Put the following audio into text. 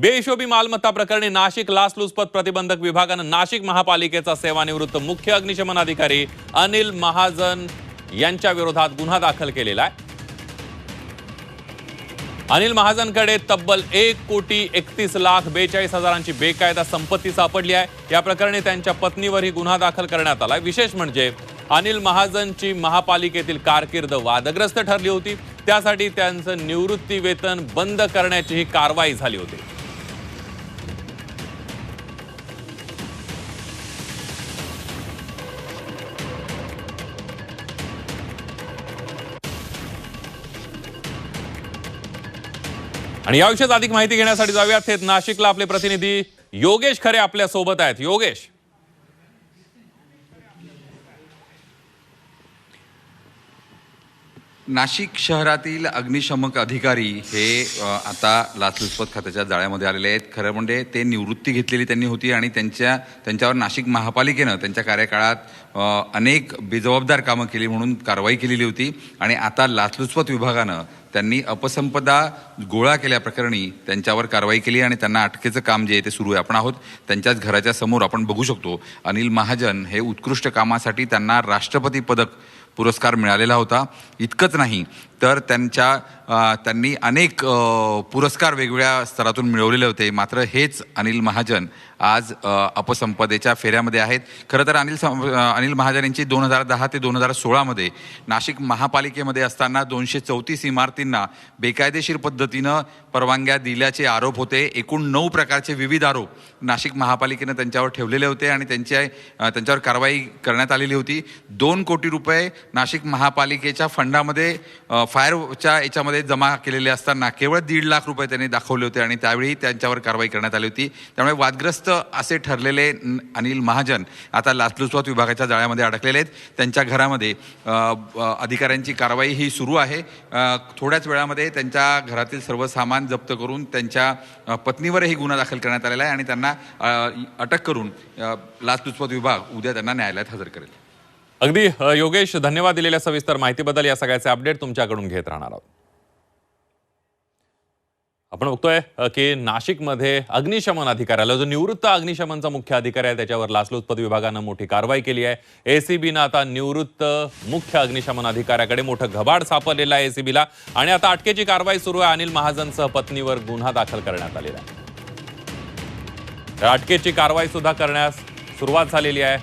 बेहिशोबी मालमत्ता प्रकरणी नाशिक लाचलुचपत प्रतिबंधक विभागानं नाशिक महापालिकेचा सेवानिवृत्त मुख्य अग्निशमन अधिकारी अनिल महाजन यांच्या विरोधात गुन्हा दाखल केलेला आहे. अनिल महाजनकडे तब्बल एक कोटी एकतीस लाख बेचाळीस हजारांची बेकायदा संपत्ती सापडली आहे. या प्रकरणी त्यांच्या पत्नीवरही गुन्हा दाखल करण्यात आला विशेष म्हणजे अनिल महाजनची महापालिकेतील कारकीर्द वादग्रस्त ठरली होती. त्यासाठी त्यांचं निवृत्ती वेतन बंद करण्याची ही कारवाई झाली होती. आणि याविषयीच अधिक माहिती घेण्यासाठी जाऊया थेट नाशिकला आपले प्रतिनिधी योगेश खरे आपल्यासोबत आहेत. योगेश. नाशिक शहरातील अग्निशमक अधिकारी हे आता लाचलुचपत खात्याच्या जाळ्यामध्ये आलेले आहेत. खरं म्हणजे ते निवृत्ती घेतलेली त्यांनी होती आणि त्यांच्या त्यांच्यावर नाशिक महापालिकेनं त्यांच्या कार्यकाळात अनेक बेजबाबदार कामं केली म्हणून कारवाई केलेली होती. आणि आता लाचलुचपत विभागानं त्यांनी अपसंपदा गोळा केल्याप्रकरणी त्यांच्यावर कारवाई केली आणि त्यांना अटकेचं काम जे आहे ते सुरू आहे. आपण आहोत त्यांच्याच घराच्या समोर आपण बघू शकतो. अनिल महाजन हे उत्कृष्ट कामासाठी त्यांना राष्ट्रपती पदक पुरस्कार मिळालेला होता. इतकंच नाही तर त्यांच्या त्यांनी अनेक पुरस्कार वेगवेगळ्या स्तरातून मिळवलेले होते. मात्र हेच अनिल महाजन आज अपसंपदेच्या फेऱ्यामध्ये आहेत. खरं तर अनिल सं- अनिल महाजन यांची दोन हजार दहा ते दोन हजार सोळामध्ये नाशिक महापालिकेमध्ये असताना दोनशे चौतीस इमारतींना बेकायदेशीर पद्धतीनं परवानग्या दिल्याचे आरोप होते. एकूण नऊ प्रकारचे विविध आरोप नाशिक महापालिकेनं त्यांच्यावर ठेवलेले होते आणि त्यांच्या त्यांच्यावर कारवाई करण्यात आलेली होती. दोन कोटी रुपये नाशिक महापालिकेच्या फंडामध्ये फायरच्या याच्यामध्ये जमा केलेले असताना केवळ दीड लाख रुपये त्यांनी दाखवले होते आणि त्यावेळी त्यांच्यावर कारवाई करण्यात आली होती. त्यामुळे वादग्रस्त असे ठरलेले अनिल महाजन आता लाचलुचपत विभागाच्या जाळ्यामध्ये अडकलेले आहेत. त्यांच्या घरामध्ये अधिकाऱ्यांची कारवाई ही सुरू आहे. थोड्याच वेळामध्ये त्यांच्या घरातील सर्व सामान जप्त करून त्यांच्या पत्नीवरही गुन्हा दाखल करण्यात आलेला आहे आणि त्यांना अटक करून लाचलुचपत विभाग उद्या त्यांना न्यायालयात हजर करेल. अगदी योगेश धन्यवाद दिलेल्या सविस्तर माहितीबद्दल या सगळ्याचे अपडेट तुमच्याकडून घेत राहणार आहोत. आपण बघतोय की नाशिकमध्ये अग्निशमन अधिकाऱ्याला जो निवृत्त अग्निशमनचा मुख्य अधिकारी आहे त्याच्यावर लाचलुचपत विभागानं मोठी कारवाई केली आहे. एसीबीनं आता निवृत्त मुख्य अग्निशमन अधिकाऱ्याकडे मोठं घबाड सापडलेलं आहे एसीबीला आणि आता अटकेची कारवाई सुरू आहे. अनिल महाजनसह पत्नीवर गुन्हा दाखल करण्यात आलेला आहे. अटकेची कारवाई सुद्धा करण्यास सुरुवात झालेली आहे.